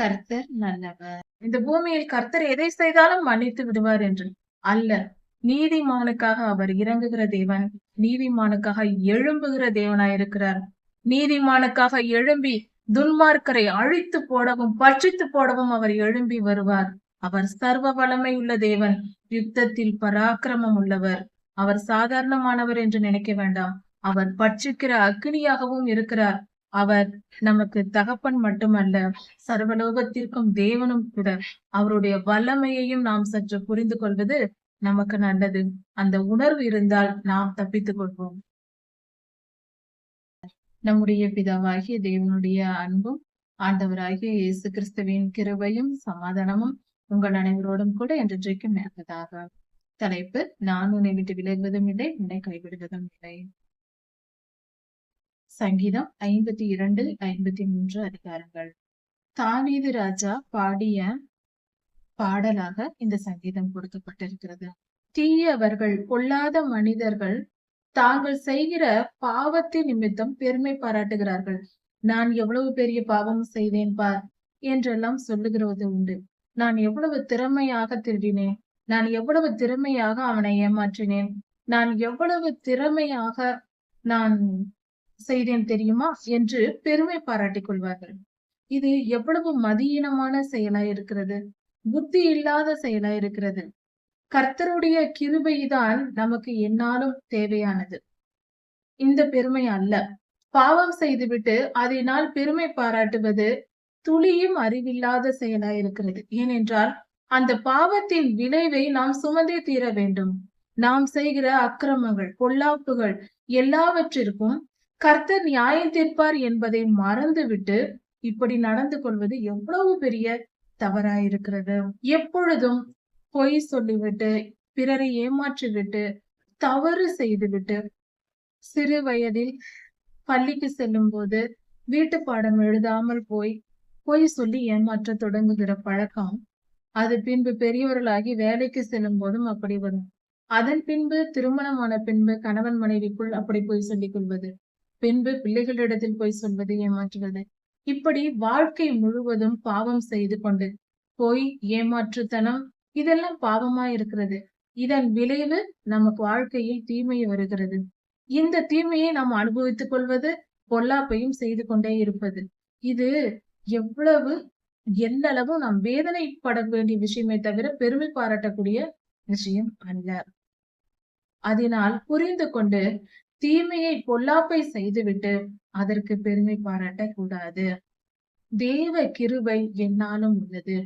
கர்த்தர் நல்லவர். இந்த பூமியில் கர்த்தர் எதை செய்தாலும் மன்னித்து விடுவார் என்று. அல்ல நீதிமானுக்காக அவர் இறங்குகிற தேவன் நீதிமானுக்காக எழும்புகிற தேவனாயிருக்கிறார் நீதிமானுக்காக எழும்பி துன்மார்க்கரை அழித்து போடவும் பட்சித்து போடவும் அவர் எழும்பி வருவார். அவர் சர்வ வளமை உள்ள தேவன் யுத்தத்தில் பராக்கிரமம் உள்ளவர். அவர் சாதாரணமானவர் என்று நினைக்க வேண்டாம். அவர் பட்சிக்கிற அக்னியாகவும் இருக்கிறார். அவர் நமக்கு தகப்பன் மட்டுமல்ல சர்வலோகத்திற்கும் தேவனும் கூட அவருடைய வல்லமையையும் நாம் சற்று புரிந்து கொள்வது நமக்கு நல்லது. அந்த உணர்வு இருந்தால் நாம் தப்பித்துக் கொள்வோம். நம்முடைய பிதாவாகிய தேவனுடைய அன்பும் ஆண்டவராகிய இயேசு கிறிஸ்துவின் கிருபையும் சமாதானமும் உங்கள் அனைவரோடும் கூட என்றைக்கும் இருப்பதாக. தலைப்பு நான் உன்னை விட்டு விலகுவதும் இல்லை உன்னை கைவிடுவதும் இல்லை. சங்கீதம் ஐம்பத்தி இரண்டு ஐம்பத்தி மூன்று அதிகாரங்கள். தாவீது ராஜா பாடிய பாடலாக இந்த சங்கீதம் கொடுக்கப்பட்டிருக்கிறது. தீயவர்கள் பொல்லாத மனிதர்கள் தாங்கள் செய்கிற பாவத்தின் நிமித்தம் பெருமை பாராட்டுகிறார்கள். நான் எவ்வளவு பெரிய பாவம் செய்தேன் பார் என்றெல்லாம் சொல்லுகிறது உண்டு. நான் எவ்வளவு திறமையாக திருடினேன் நான் எவ்வளவு திறமையாக அவனை ஏமாற்றினேன் நான் எவ்வளவு திறமையாக நான் செய்தேன் தெரியுமா? என்று பெருமை பாராட்டிக் கொள்வார்கள். இது எவ்வளவு மதியீனமான செயலா இருக்கிறது? புத்தி இல்லாத செயலா இருக்கிறது. கர்த்தருடைய கிருபைதான் நமக்கு என்னாலும் தேவையானது. இந்த பெருமை அல்ல. பாவம் செய்துவிட்டு அதனால் பெருமை பாராட்டுவது துளியும் அறிவில்லாத செயலா இருக்கிறது. ஏனென்றால் அந்த பாவத்தின் விளைவை நாம் சுமந்தே தீர வேண்டும். நாம் செய்கிற அக்கிரமங்கள் பொல்லாப்புகள் எல்லாவற்றிற்கும் கர்த்தர் நியாயம் தீர்ப்பார் என்பதை மறந்துவிட்டு இப்படி நடந்து கொள்வது எவ்வளவு பெரிய தவறாயிருக்கிறது. எப்பொழுதும் பொய் சொல்லிவிட்டு பிறரை ஏமாற்றிவிட்டு தவறு செய்துவிட்டு சிறு வயதில் பள்ளிக்கு செல்லும் போது வீட்டு பாடம் எழுதாமல் போய் பொய் சொல்லி ஏமாற்ற தொடங்குகிற பழக்கம் அது பின்பு பெரியவர்களாகி வேலைக்கு செல்லும் போதும் அப்படி வரும். அதன் பின்பு திருமணமான பின்பு கணவன் மனைவிக்குள் அப்படி போய் சொல்லிக் கொள்வது. பின்பு பிள்ளைகளிடத்தில் போய் சொல்வது ஏமாற்றுவது இப்படி வாழ்க்கை முழுவதும் பாவம் செய்து கொண்டு பொய் ஏமாற்றுத்தனம் இதெல்லாம் பாவமா இருக்கிறது. இதன் விளைவு நமக்கு வாழ்க்கையில் தீமை வருகிறது. இந்த தீமையை நாம் அனுபவித்துக் கொள்வது பொல்லாப்பையும் செய்து கொண்டே இருப்பது. இது எவ்வளவு எந்த அளவு நாம் வேதனைப்பட வேண்டிய விஷயமே தவிர பெருமை பாராட்டக்கூடிய விஷயம் அல்ல. அதனால் புரிந்து கொண்டு தீமையை பொல்லாப்பை செய்துவிட்டு அதற்கு பெருமை பாராட்ட கூடாது தேவ கிருபை என்னாலும் உள்ளது.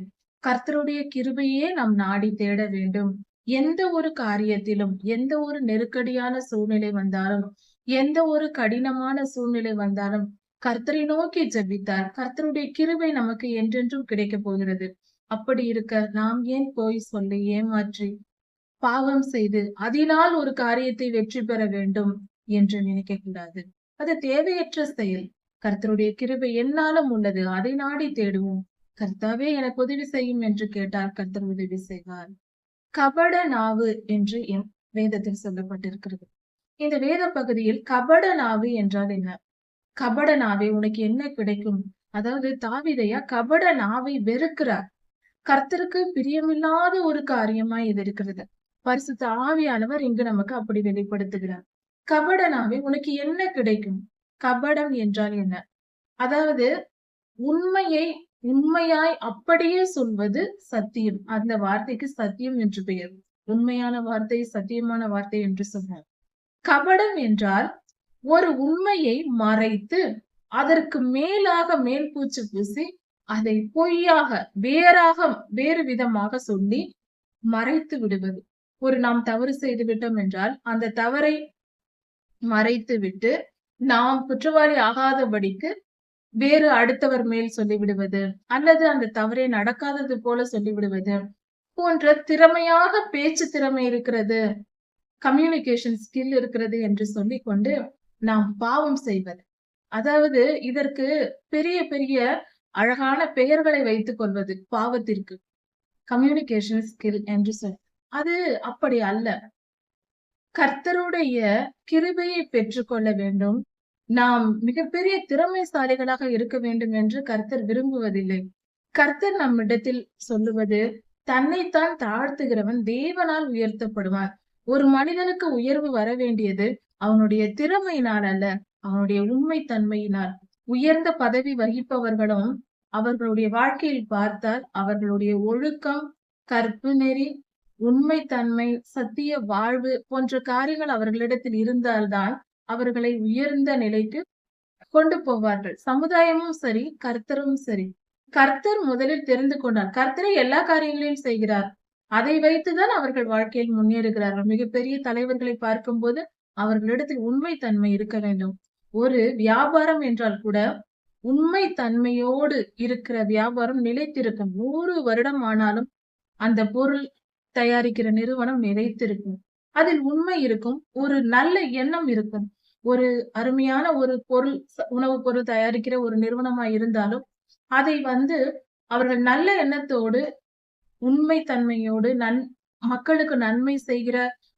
கர்த்தருடைய கிருபையே நாம் நாடி தேட வேண்டும். எந்த ஒரு காரியத்திலும் எந்த ஒரு நெருக்கடியான சூழ்நிலை வந்தாலும் எந்த ஒரு கடினமான சூழ்நிலை வந்தாலும் கர்த்தரை நோக்கி ஜபித்தார். கர்த்தருடைய கிருபை நமக்கு என்றென்றும் கிடைக்க போகிறது. அப்படி இருக்க நாம் ஏன் போய் சொல்லி ஏமாற்றி பாவம் செய்து அதனால் ஒரு காரியத்தை வெற்றி பெற வேண்டும்? என்று நினைக்க கூடாது அது தேவையற்ற செயல். கர்த்தருடைய கிருபை என்னாலும் உள்ளது. அதை நாடி தேடுவோம். கர்த்தாவே எனக்கு உதவி செய்யும் என்று கேட்டார். கர்த்தர் உதவி செய்வார். கபட நாவு என்று என் வேதத்தில் சொல்லப்பட்டிருக்கிறது. இந்த வேத பகுதியில் கபட நாவு என்றால் என்ன? கபட நாவே உனக்கு என்ன கிடைக்கும்? அதாவது தாவிதையா கபட நாவை வெறுக்கிறார். கர்த்தருக்கு பிரியமில்லாத ஒரு காரியமாய் இது இருக்கிறது. பரிசுத்த ஆவியானவர் இங்கு நமக்கு அப்படி வெளிப்படுத்துகிறார். கபடனாவே உனக்கு என்ன கிடைக்கும்? கபடம் என்றால் என்ன? அதாவது உண்மையை உண்மையாய் அப்படியே சொல்வது சத்தியம். அந்த வார்த்தைக்கு சத்தியம் என்று பெயர். உண்மையான வார்த்தை சத்தியமான வார்த்தை என்று சொன்னார் கபடம் என்றால் ஒரு உண்மையை மறைத்து அதற்கு மேலாக மேல் பூச்சு பூசி அதை பொய்யாக வேறாக வேறு விதமாக சொல்லி மறைத்து விடுவது. ஒரு நாம் தவறு செய்து விட்டோம் என்றால் அந்த தவறை மறைத்து விட்டு நாம் குற்றவாளி ஆகாதபடிக்கு வேறு அடுத்தவர் மேல் சொல்லிவிடுவது அல்லது அந்த தவறே நடக்காதது போல சொல்லிவிடுவது போன்ற திறமையாக பேச்சு திறமை இருக்கிறது கம்யூனிகேஷன் ஸ்கில் இருக்கிறது என்று சொல்லிக்கொண்டு நாம் பாவம் செய்வது. அதாவது இதற்கு பெரிய பெரிய அழகான பெயர்களை வைத்துக் கொள்வது பாவத்திற்கு. கம்யூனிகேஷன் ஸ்கில் என்று சொல் அது அப்படி அல்ல. கர்த்தருடைய கிருபையை பெற்றுக்கொள்ள வேண்டும். நாம் மிகப்பெரிய திறமைசாலிகளாக இருக்க வேண்டும் என்று கர்த்தர் விரும்புவதில்லை. கர்த்தர் நம்மிடத்தில் சொல்லுவது தன்னைத்தான் தாழ்த்துகிறவன் தேவனால் உயர்த்தப்படுவான். ஒரு மனிதனுக்கு உயர்வு வர வேண்டியது அவனுடைய திறமையினால் அல்ல அவனுடைய உண்மை தன்மையினால் உயர்ந்த பதவி வகிப்பவர்களும் அவர்களுடைய வாழ்க்கையில் பார்த்தால் அவர்களுடைய ஒழுக்கம் கற்பு நெறி உண்மைத்தன்மை சத்திய வாழ்வு போன்ற காரியங்கள் அவர்களிடத்தில் இருந்தால்தான் அவர்களை உயர்ந்த நிலைக்கு கொண்டு போவார்கள். சமுதாயமும் சரி கர்த்தரும் சரி. கர்த்தர் முதலில் தெரிந்து கொண்டார். கர்த்தரை எல்லா காரியங்களையும் செய்கிறார். அதை வைத்துதான் அவர்கள் வாழ்க்கையில் முன்னேறுகிறார்கள். மிகப்பெரிய தலைவர்களை பார்க்கும்போது அவர்களிடத்தில் உண்மை தன்மை இருக்க வேண்டும். ஒரு வியாபாரம் என்றால் கூட உண்மை தன்மையோடு இருக்கிற வியாபாரம் நிலைத்திருக்கும். நூறு வருடம் ஆனாலும் அந்த பொருள் தயாரிக்கிற நிறுவனம் நிறைத்திருக்கும் அதில் உண்மை இருக்கும் ஒரு நல்ல எண்ணம் இருக்கும். ஒரு அருமையான ஒரு பொருள் உணவுப் பொருள் தயாரிக்கிற ஒரு நிறுவனமா இருந்தாலும் அதை வந்து அவர்கள் நல்ல எண்ணத்தோடு உண்மை தன்மையோடு நன் மக்களுக்கு நன்மை செய்கிற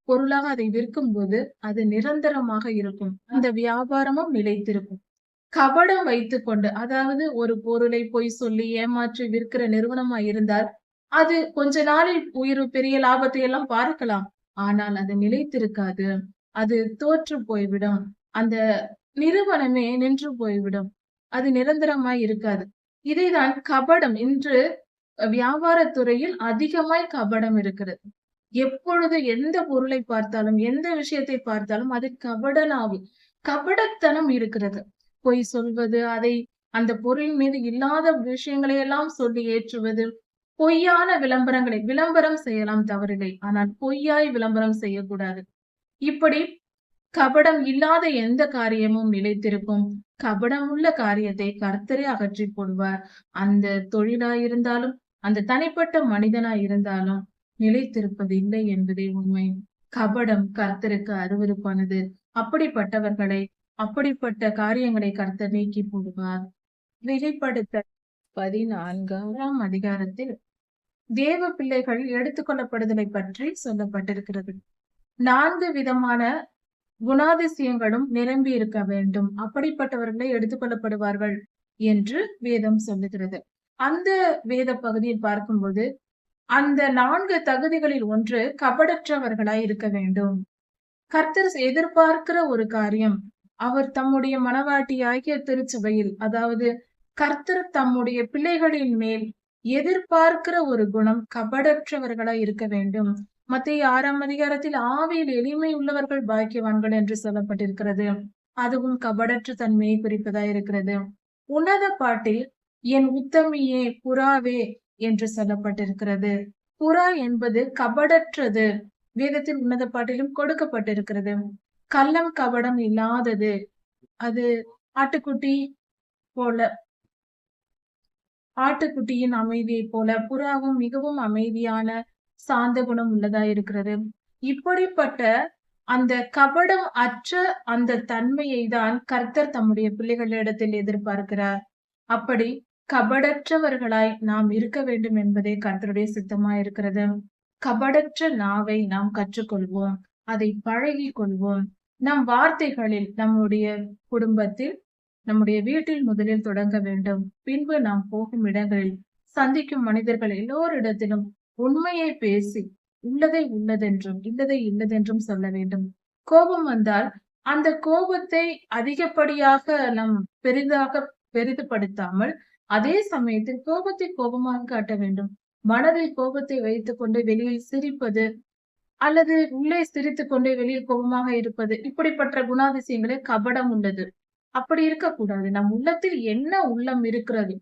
பொருளாக அதை விற்கும் போது அது நிரந்தரமாக இருக்கும். அந்த வியாபாரமும் நிலைத்திருக்கும். கபடம் வைத்துக்கொண்டு அதாவது ஒரு பொருளை பொய் சொல்லி ஏமாற்றி விற்கிற நிறுவனமா இருந்தால் அது கொஞ்ச நாளில் உயிர் பெரிய லாபத்தை எல்லாம் பார்க்கலாம். ஆனால் அது நிலைத்திருக்காது. அது தோற்று போய்விடும். அந்த நிறுவனமே நின்று போய்விடும். அது நிரந்தரமாய் இருக்காது. இதைதான் கபடம் இன்று வியாபாரத்துறையில் அதிகமாய் கபடம் இருக்கிறது. எப்பொழுது எந்த பொருளை பார்த்தாலும் எந்த விஷயத்தை பார்த்தாலும் அது கபடனாவு கபடத்தனம் இருக்கிறது. பொய் சொல்வது அதை அந்த பொருள் மீது இல்லாத விஷயங்களை எல்லாம் சொல்லி ஏற்றுவது பொய்யான விளம்பரங்களை விளம்பரம் செய்யலாம் தவறில்லை. ஆனால் பொய்யாய் விளம்பரம் செய்யக்கூடாது. இப்படி கபடம் இல்லாத எந்த காரியமும் நிலைத்திருக்கும். கபடம் உள்ள காரியத்தை கர்த்தரே அகற்றி போடுவார் அந்த தொழிலாயிருந்தாலும் அந்த தனிப்பட்ட மனிதனாய் இருந்தாலும் நிலைத்திருப்பது இல்லை என்பதே உண்மை. கபடம் கர்த்தருக்கு அருவருப்பானது. அப்படிப்பட்டவர்களை அப்படிப்பட்ட காரியங்களை கர்த்தர் நீக்கி போடுவார். வெளிப்படுத்த பதினான்காம் அதிகாரத்தில் தேவ பிள்ளைகள் எடுத்துக்கொள்ளப்படுதலை பற்றி சொல்லப்பட்டிருக்கிறது. நான்கு விதமான குணாதிசயங்களும் நிரம்பி இருக்க வேண்டும். அப்படிப்பட்டவர்களை எடுத்துக்கொள்ளப்படுவார்கள் என்று வேதம் சொல்லுகிறது. அந்த வேத பகுதியில் பார்க்கும்போது அந்த நான்கு தகுதிகளில் ஒன்று கபடற்றவர்களாய் இருக்க வேண்டும். கர்த்தர் எதிர்பார்க்கிற ஒரு காரியம் அவர் தம்முடைய மனவாட்டியாகிய திருச்சபையில் அதாவது கர்த்தர் தம்முடைய பிள்ளைகளின் மேல் எதிர்பார்க்கிற ஒரு குணம் கபடற்றவர்களா இருக்க வேண்டும். மத்திய ஆறாம் அதிகாரத்தில் ஆவியில் எளிமை உள்ளவர்கள் பாக்கியவான்கள் என்று சொல்லப்பட்டிருக்கிறது. அதுவும் கபடற்ற தன்மையை குறிப்பதாய் இருக்கிறது. உன்னத பாட்டில் என் உத்தமியே புறாவே என்று சொல்லப்பட்டிருக்கிறது. புறா என்பது கபடற்றது. வேதத்தில் உன்னத பாட்டிலும் கொடுக்கப்பட்டிருக்கிறது. கள்ளம் கபடம் இல்லாதது. அது ஆட்டுக்குட்டி போல ஆட்டுக்குட்டியின் அமைதியை போல புறாவும் மிகவும் அமைதியான சாந்த குணம் உள்ளதா இருக்கிறது. இப்படிப்பட்ட அந்த கபடம் அற்ற அந்த தன்மையை தான் கர்த்தர் தம்முடைய பிள்ளைகளிடத்தில் எதிர்பார்க்கிறார். அப்படி கபடற்றவர்களாய் நாம் இருக்க வேண்டும் என்பதே கர்த்தருடைய சித்தமா இருக்கிறது. கபடற்ற நாவை நாம் கற்றுக்கொள்வோம். அதை பழகி கொள்வோம். நம் வார்த்தைகளில் நம்முடைய குடும்பத்தில் நம்முடைய வீட்டில் முதலில் தொடங்க வேண்டும். பின்பு நாம் போகும் இடங்களில் சந்திக்கும் மனிதர்கள் எல்லோரிடத்திலும் உண்மையை பேசி உள்ளதை உள்ளதென்றும் இல்லதை இல்லதென்றும் சொல்ல வேண்டும். கோபம் வந்தால் அந்த கோபத்தை அதிகப்படியாக நம் பெரிதாக பெரிதுபடுத்தாமல் அதே சமயத்தில் கோபத்தை கோபமாக காட்ட வேண்டும். மனதில் கோபத்தை வைத்துக் கொண்டு வெளியில் சிரிப்பது அல்லது உள்ளே சிரித்துக் கொண்டே வெளியில் கோபமாக இருப்பது இப்படிப்பட்ட குணாதிசயங்களே கபடம் உள்ளது. அப்படி இருக்கக்கூடாது. நம் உள்ளத்தில் என்ன உள்ளம் இருக்கிறது?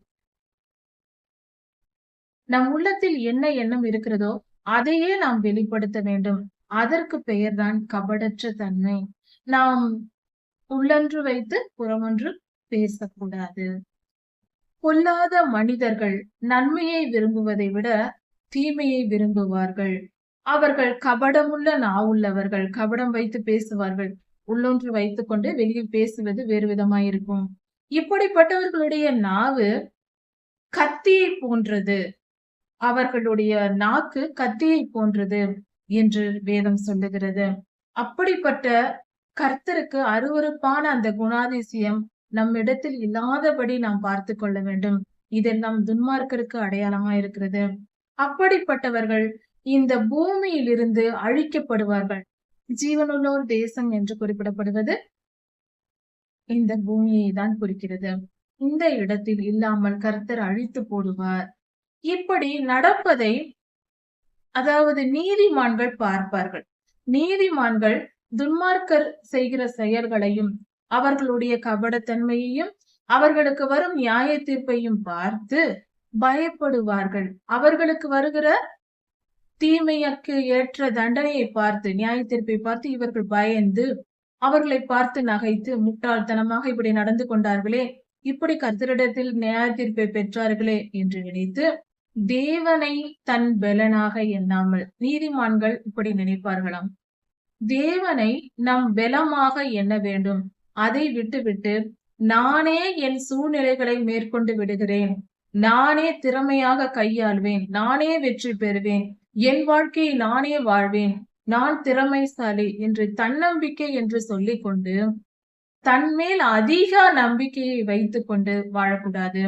நம் உள்ளத்தில் என்ன எண்ணம் இருக்கிறதோ அதையே நாம் வெளிப்படுத்த வேண்டும். அதற்கு பெயர்தான் கபடற்ற தன்மை. நாம் உள்ளன்று வைத்து புறமொன்று பேசக்கூடாது. பொல்லாத மனிதர்கள் நன்மையை விரும்புவதை விட தீமையை விரும்புவார்கள். அவர்கள் கபடமுள்ள நாவுள்ளவர்கள் கபடம் வைத்து பேசுவார்கள். உள்ளொன்று வைத்துக்கொண்டு வெளியில் பேசுவது வேறு விதமாயிருக்கும். இப்படிப்பட்டவர்களுடைய நாவு கத்தியை போன்றது. அவர்களுடைய நாக்கு கத்தியை போன்றது என்று வேதம் சொல்லுகிறது. அப்படிப்பட்ட கர்த்தருக்கு அருவருப்பான அந்த குணாதிசயம் நம்மிடத்தில் இல்லாதபடி நாம் பார்த்து கொள்ள வேண்டும். இதெல்லாம் துன்மார்க்கருக்கு அடையாளமா இருக்கிறது அப்படிப்பட்டவர்கள் இந்த பூமியிலிருந்து அழிக்கப்படுவார்கள். ஜீவனுள்ளோர் தேசம் என்று குறிப்பிடப்படுவது இந்த பூமியை தான் குறிக்கிறது. இந்த இடத்தில் இல்லாமல் கர்த்தர் அழித்து போடுவார். இப்படி நடப்பதை அதாவது நீதிமான்கள் பார்ப்பார்கள். நீதிமான்கள் துன்மார்க்கர் செய்கிற செயல்களையும் அவர்களுடைய கபடத்தன்மையையும் அவர்களுக்கு வரும் நியாய தீர்ப்பையும் பார்த்து பயப்படுவார்கள். அவர்களுக்கு வருகிற தீமையக்கு ஏற்ற தண்டனையை பார்த்து நியாய தீர்ப்பை பார்த்து இவர்கள் பயந்து அவர்களை பார்த்து நகைத்து முட்டாள்தனமாக இப்படி நடந்து கொண்டார்களே இப்படி கர்த்தரிடத்தில் நியாய தீர்ப்பை பெற்றார்களே என்று நினைத்து தேவனை தன் பலனாக எண்ணாமல் நீதிமான்கள் இப்படி நினைப்பார்களாம். தேவனை நம் பலமாக எண்ண வேண்டும். அதை விட்டுவிட்டு நானே என் சூழ்நிலைகளை மேற்கொண்டு விடுகிறேன். நானே திறமையாக கையாள்வேன். நானே வெற்றி பெறுவேன். என் வாழ்க்கையை நானே வாழ்வேன். நான் திறமைசாலி என்று தன்னம்பிக்கை என்று சொல்லிக் கொண்டு தன்மேல் அதிக நம்பிக்கையை வைத்துக் கொண்டு வாழக்கூடாது.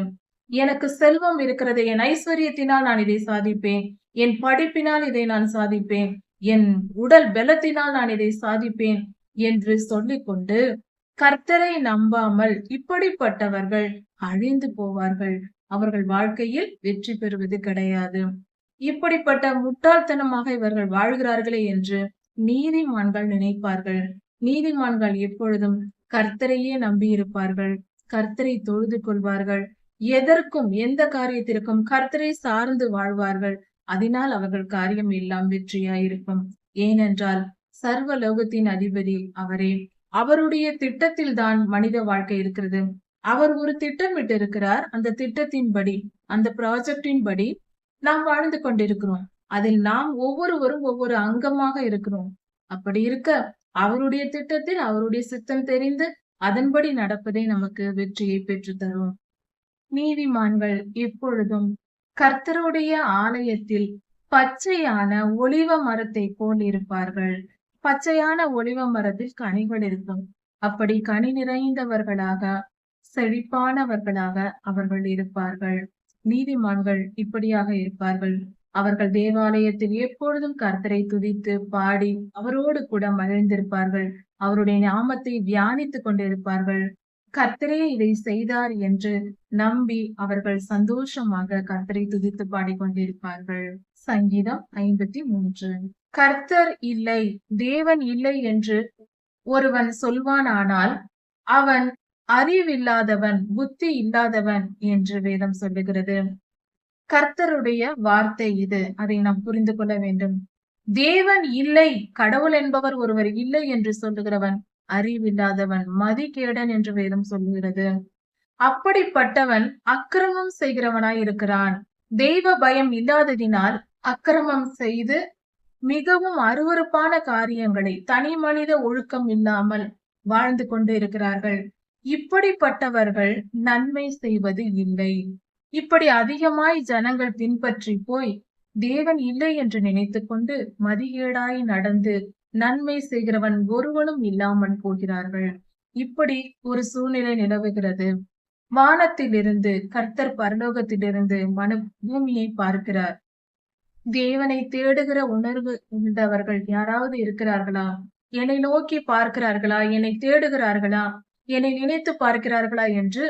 எனக்கு செல்வம் இருக்கிறது. என் ஐஸ்வர்யத்தினால் நான் இதை சாதிப்பேன். என் படிப்பினால் இதை நான் சாதிப்பேன். என் உடல் பலத்தினால் நான் இதை சாதிப்பேன் என்று சொல்லிக்கொண்டு கர்த்தரை நம்பாமல் இப்படிப்பட்டவர்கள் அழிந்து போவார்கள். அவர்கள் வாழ்க்கையில் வெற்றி பெறுவது கிடையாது. இப்படிப்பட்ட முட்டாள்தனமாக இவர்கள் வாழ்கிறார்களே என்று நீதிமான்கள் நினைப்பார்கள். நீதிமான்கள் எப்பொழுதும் கர்த்தரையே நம்பியிருப்பார்கள். கர்த்தரை தொழுது கொள்வார்கள். எதற்கும் எந்த காரியத்திற்கும் கர்த்தரை சார்ந்து வாழ்வார்கள். அதனால் அவர்கள் காரியம் எல்லாம் வெற்றியாயிருக்கும். ஏனென்றால் சர்வ லோகத்தின் அதிபதி அவரே. அவருடைய திட்டத்தில் தான் மனித வாழ்க்கை இருக்கிறது. அவர் ஒரு திட்டமிட்டு இருக்கிறார் அந்த திட்டத்தின்படி அந்த ப்ராஜெக்டின் படி நாம் வாழ்ந்து கொண்டிருக்கிறோம். அதில் நாம் ஒவ்வொருவரும் ஒவ்வொரு அங்கமாக இருக்கிறோம். அப்படி இருக்க அவருடைய திட்டத்தில் அவருடைய சித்தம் தெரிந்து அதன்படி நடப்பதே நமக்கு வெற்றியை பெற்று தரும். நீதிமான்கள் எப்பொழுதும் கர்த்தருடைய ஆலயத்தில் பச்சையான ஒளிவ மரத்தை போல் இருப்பார்கள். பச்சையான ஒளிவ மரத்தில் கனிகள் இருக்கும். அப்படி கனி நிறைந்தவர்களாக செழிப்பானவர்களாக அவர்கள் இருப்பார்கள். நீதிமான்கள் இப்படியாக இருப்பார்கள். அவர்கள் தேவாலயத்தில் எப்பொழுதும் கர்த்தரை துதித்து பாடி அவரோடு கூட மகிழ்ந்திருப்பார்கள். அவருடைய நாமத்தை தியானித்துக் கொண்டிருப்பார்கள். கர்த்தரே இதை செய்தார் என்று நம்பி அவர்கள் சந்தோஷமாக கர்த்தரை துதித்து பாடிக்கொண்டிருப்பார்கள். சங்கீதம் ஐம்பத்தி மூன்று. கர்த்தர் இல்லை தேவன் இல்லை என்று ஒருவன் சொல்வானானால் அவன் அறிவில்லாதவன் புத்தி இல்லாதவன் என்று வேதம் சொல்லுகிறது. கர்த்தருடைய வார்த்தை இது. அதை நாம் புரிந்து கொள்ள வேண்டும். தேவன் இல்லை கடவுள் என்பவர் ஒருவர் இல்லை என்று சொல்லுகிறவன் அறிவில்லாதவன் மதிகேடன் என்று வேதம் சொல்லுகிறது. அப்படிப்பட்டவன் அக்கிரமம் செய்கிறவனாய் இருக்கிறான். தெய்வ பயம் இல்லாததினால் அக்கிரமம் செய்து மிகவும் அருவருப்பான காரியங்களை தனி மனித ஒழுக்கம் இல்லாமல் வாழ்ந்து கொண்டு இருக்கிறார்கள். இப்படிப்பட்டவர்கள் நன்மை செய்வது இல்லை. இப்படி அதிகமாய் ஜனங்கள் பின்பற்றி போய் தேவன் இல்லை என்று நினைத்து கொண்டு மதிகேடாய் நடந்து நன்மை செய்கிறவன் ஒருவனும் இல்லாமல் போகிறார்கள். இப்படி ஒரு சூழ்நிலை நிலவுகிறது. வானத்திலிருந்து கர்த்தர் பரலோகத்திலிருந்து மனு பூமியை பார்க்கிறார். தேவனை தேடுகிற உணர்வு உள்ளவர்கள் யாராவது இருக்கிறார்களா? என்னை நோக்கி பார்க்கிறார்களா? என்னை தேடுகிறார்களா? என்னை நினைத்து பார்க்கிறார்களா என்று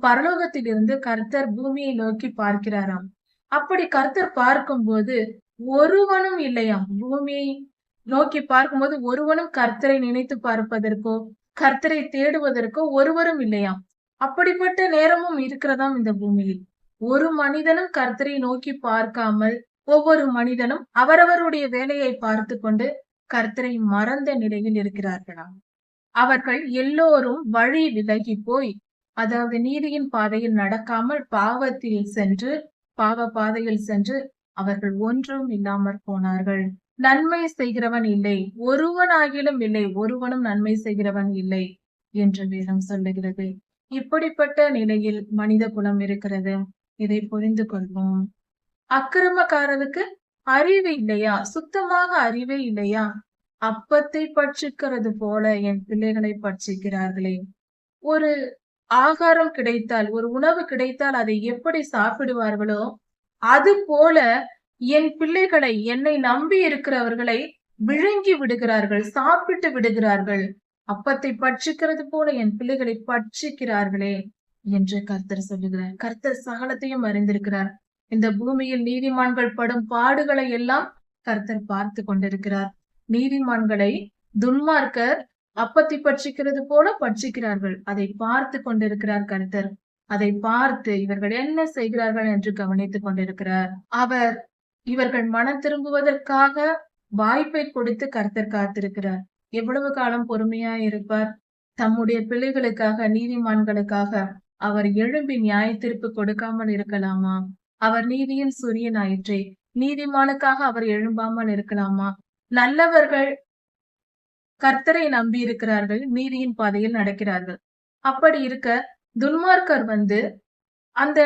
பரலோகத்திலிருந்து கர்த்தர் பூமியை நோக்கி பார்க்கிறாராம். அப்படி கர்த்தர் பார்க்கும்போது ஒருவனும் இல்லையாம். பூமியை நோக்கி பார்க்கும்போது ஒருவனும் கர்த்தரை நினைத்து பார்ப்பதற்கோ கர்த்தரை தேடுவதற்கோ ஒருவரும் இல்லையாம். அப்படிப்பட்ட நேரமும் இருக்கிறதாம் இந்த பூமியில். ஒரு மனிதனும் கர்த்தரை நோக்கி பார்க்காமல் ஒவ்வொரு மனிதனும் அவரவருடைய வேலையை பார்த்து கொண்டு கர்த்தரை மறந்த நிலையில் இருக்கிறார்களாம். அவர்கள் எல்லோரும் வழி விலகி போய் அதாவது நீதியின் பாதையில் நடக்காமல் பாவத்தில் சென்று பாவ பாதையில் சென்று அவர்கள் ஒன்றும் இல்லாமற் போனார்கள். நன்மை செய்கிறவன் இல்லை. ஒருவனாகிலும் இல்லை. ஒருவனும் நன்மை செய்கிறவன் இல்லை என்று வேதம் சொல்லுகிறது. இப்படிப்பட்ட நிலையில் மனித குலம் இருக்கிறது. இதை புரிந்து கொள்வோம். அக்கிரமக்காரருக்கு அறிவு இல்லையா? சுத்தமாக அறிவே இல்லையா? அப்பத்தை பட்சிக்கிறது போல என் பிள்ளைகளை பட்சிக்கிறார்களே. ஒரு ஆகாரம் கிடைத்தால் ஒரு உணவு கிடைத்தால் அதை எப்படி சாப்பிடுவார்களோ அது போல என் பிள்ளைகளை என்னை நம்பி இருக்கிறவர்களை விழுங்கி விடுகிறார்கள் சாப்பிட்டு விடுகிறார்கள். அப்பத்தை பட்சிக்கிறது போல என் பிள்ளைகளை பட்சிக்கிறார்களே என்று கர்த்தர் சொல்லுகிறார். கர்த்தர் சகலத்தையும் அறிந்திருக்கிறார். இந்த பூமியில் நீதிமான்கள் படும் பாடுகளை எல்லாம் கர்த்தர் பார்த்து கொண்டிருக்கிறார். நீதிமான்களை துன்மார்க்கர் அப்பத்தி பட்சிக்கிறது போல பட்சிக்கிறார்கள். அதை பார்த்து கொண்டிருக்கிறார் கருத்தர். அதை பார்த்து இவர்கள் என்ன செய்கிறார்கள் என்று கவனித்துக் கொண்டிருக்கிறார். அவர் இவர்கள் மனம் திரும்புவதற்காக வாய்ப்பை கொடுத்து கருத்தர் காத்திருக்கிறார். எவ்வளவு காலம் பொறுமையா இருப்பார்? தம்முடைய பிள்ளைகளுக்காக நீதிமான்களுக்காக அவர் எழும்பி நியாய தீர்ப்பு கொடுக்காமல் இருக்கலாமா? அவர் நீதியின் சூரியன் ஆயிற்றே நீதிமானுக்காக அவர் எழும்பாமல் இருக்கலாமா? நல்லவர்கள் கர்த்தரை நம்பி இருக்கிறார்கள் நீதியின் பாதையில் நடக்கிறார்கள். அப்படி இருக்க துன்மார்க்கர் வந்து அந்த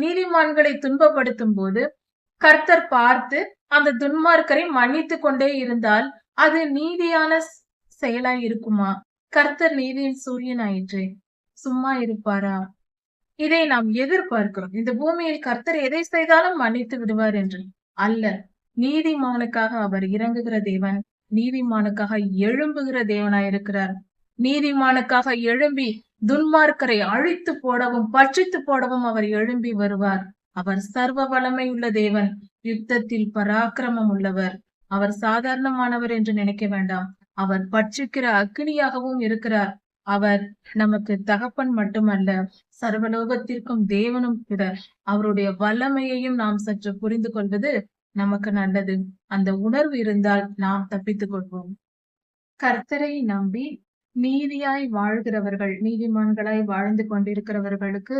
நீதிமான்களை துன்பப்படுத்தும் போது கர்த்தர் பார்த்து அந்த துன்மார்க்கரை மன்னித்து கொண்டே இருந்தால் அது நீதியான செயலாய் இருக்குமா? கர்த்தர் நீதியின் சூரியன் ஆயிற்றே சும்மா இருப்பாரா? இதை நாம் எதிர்பார்க்கிறோம். இந்த பூமியில் கர்த்தர் எதை செய்தாலும் மன்னித்து விடுவார் என்று. அல்ல. நீதிமானுக்காக அவர் இறங்குகிற தேவன் நீதிமானுக்காக எழும்புகிற தேவனாயிருக்கிறார் நீதிமானுக்காக எழும்பி துன்மார்க்கரை அழித்து போடவும் பட்சித்து போடவும் அவர் எழும்பி வருவார். அவர் சர்வ வளமை உள்ள தேவன் யுத்தத்தில் பராக்கிரமம் உள்ளவர். அவர் சாதாரணமானவர் என்று நினைக்க வேண்டாம். அவர் பட்சிக்கிற அக்னியாகவும் இருக்கிறார். அவர் நமக்கு தகப்பன் மட்டுமல்ல சர்வலோகத்திற்கும் தேவனும் கூட. அவருடைய வல்லமையையும் நாம் சற்று புரிந்து கொள்வது நமக்கு நல்லது. அந்த உணர்வு இருந்தால் நாம் தப்பித்துக் கொள்வோம். கர்த்தரை நம்பி நீதியாய் வாழ்கிறவர்கள் நீதிமான்களாய் வாழ்ந்து கொண்டிருக்கிறவர்களுக்கு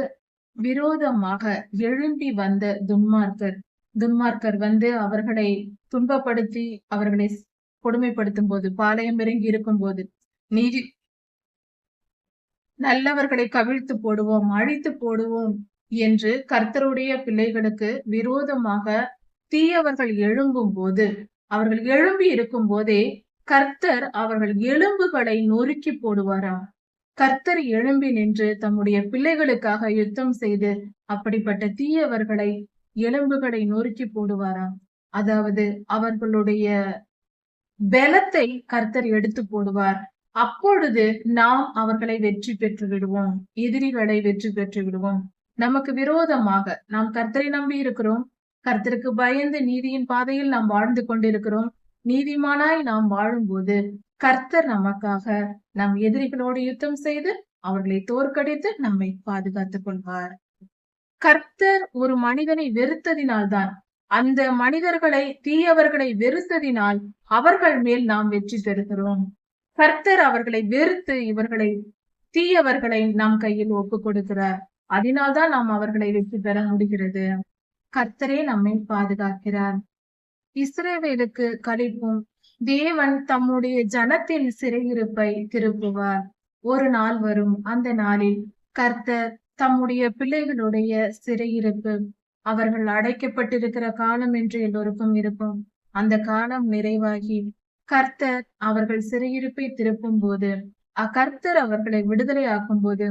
விரோதமாக எழும்பி வந்த துன்மார்க்கர் துன்மார்க்கர் வந்து அவர்களை துன்பப்படுத்தி அவர்களை கொடுமைப்படுத்தும் போது பாளையம் இறங்கி இருக்கும் போது நீதி நல்லவர்களை கவிழ்த்து போடுவோம் அழித்து போடுவோம் என்று கர்த்தருடைய பிள்ளைகளுக்கு விரோதமாக தீயவர்கள் எழும்பும் போது அவர்கள் எழும்பி இருக்கும் போதே கர்த்தர் அவர்கள் எலும்புகளை நொறுக்கி போடுவாரா? கர்த்தர் எழும்பி நின்று தம்முடைய பிள்ளைகளுக்காக யுத்தம் செய்து அப்படிப்பட்ட தீயவர்களை எலும்புகளை நொறுக்கி போடுவாரா? அதாவது அவர்களுடைய பலத்தை கர்த்தர் எடுத்து போடுவார். அப்பொழுது நாம் அவர்களை வெற்றி பெற்று விடுவோம் எதிரிகளை வெற்றி பெற்று விடுவோம் நமக்கு விரோதமாக நாம் கர்த்தரை நம்பி இருக்கிறோம். கர்த்தருக்கு பயந்து நீதியின் பாதையில் நாம் வாழ்ந்து கொண்டிருக்கிறோம். நீதிமானாய் நாம் வாழும்போது கர்த்தர் நமக்காக நம் எதிரிகளோடு யுத்தம் செய்து அவர்களை தோற்கடித்து நம்மை பாதுகாத்துக் கொள்வார். கர்த்தர் ஒரு மனிதனை வெறுத்ததினால்தான் அந்த மனிதர்களை தீயவர்களை வெறுத்ததினால் அவர்கள் மேல் நாம் வெற்றி பெறுகிறோம். கர்த்தர் அவர்களை வெறுத்து இவர்களை தீயவர்களை நம் கையில் ஒப்பு கொடுக்கிறார். அதனால்தான் நாம் அவர்களை வெற்றி பெற முடிகிறது. கர்த்தரே நம்மை பாதுகாக்கிறார். இஸ்ரேவேலுக்கு கழிப்பும் தேவன் தம்முடைய ஜனத்தின் சிறையிருப்பை திருப்புவார். ஒரு நாள் வரும். அந்த நாளில் கர்த்தர் தம்முடைய பிள்ளைகளுடைய சிறையிருப்பு அவர்கள் அடைக்கப்பட்டிருக்கிற காலம் என்று எல்லோருக்கும் இருக்கும். அந்த காலம் நிறைவாகி கர்த்தர் அவர்கள் சிறையிருப்பை திருப்பும் போது அக்கர்த்தர் அவர்களை விடுதலை ஆக்கும் போது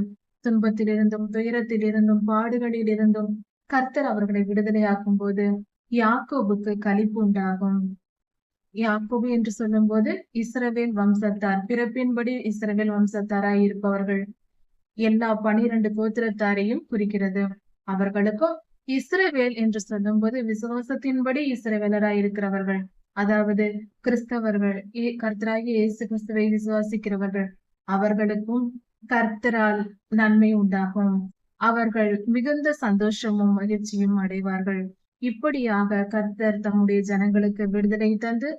துன்பத்திலிருந்தும் துயரத்திலிருந்தும் பாடுகளில் இருந்தும் கர்த்தர் அவர்களை விடுதலையாக்கும் போது யாக்கோபுக்கு கழிப்பு உண்டாகும். யாக்கோபு என்று சொல்லும் போது இஸ்ரவேல் வம்சத்தார் பிறப்பின்படி இஸ்ரவேல் வம்சத்தாராய் இருப்பவர்கள். எல்லா பனிரெண்டு கோத்திரத்தாரையும் குறிக்கிறது. அவர்களுக்கும் இஸ்ரவேல் என்று சொல்லும்போது விசுவாசத்தின்படி இஸ்ரவேலராய் இருக்கிறவர்கள். அதாவது கிறிஸ்தவர்கள் கர்த்தராகி இயேசு கிறிஸ்துவை விசுவாசிக்கிறவர்கள். அவர்களுக்கும் கர்த்தரால் நன்மை உண்டாகும். அவர்கள் மிகுந்த சந்தோஷமும் மகிழ்ச்சியும் அடைவார்கள். இப்படியாக கர்த்தர் தம்முடைய ஜனங்களுக்கு விடுதலை தந்து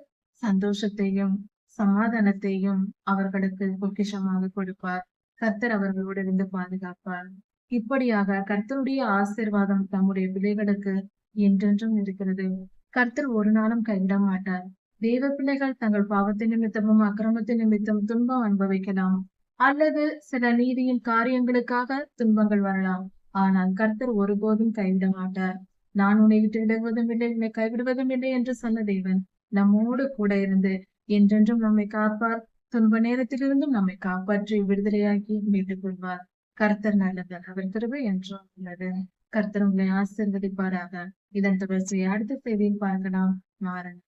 சந்தோஷத்தையும் சமாதானத்தையும் அவர்களுக்கு பொக்கிஷமாக கொடுப்பார். கர்த்தர் அவர்களோடு இருந்து பாதுகாப்பார். இப்படியாக கர்த்தருடைய ஆசிர்வாதம் தம்முடைய பிள்ளைகளுக்கு என்றென்றும் இருக்கிறது. கர்த்தர் ஒரு நாளும் கைவிட மாட்டார். தேவ பிள்ளைகள் தங்கள் பாவத்தின் நிமித்தமும் அக்கிரமத்தின் நிமித்தம் துன்பம் அனுபவிக்கலாம். அல்லது சில நீதியின் காரியங்களுக்காக துன்பங்கள் வரலாம். ஆனால் கர்த்தர் ஒருபோதும் கைவிட மாட்டார் நான் உன்னை விட்டு விலகுவதும் இல்லை உன்னை கைவிடுவதும் இல்லை என்று சொன்ன தேவன் நம்மோடு கூட இருந்து என்றென்றும் நம்மை காப்பார். துன்ப நேரத்திலிருந்தும் நம்மை காப்பாற்றி விடுதலையாக்கி மீட்டுக் கொள்வார். கர்த்தர் நல்லவர் அவர் கிருபை என்றும் உள்ளது. கர்த்தர் உங்களை ஆசிர்வதிப்பாராக. இதன் தொடர்ச்சியை அடுத்த செய்தியில் பார்க்கலாம். மாறன்.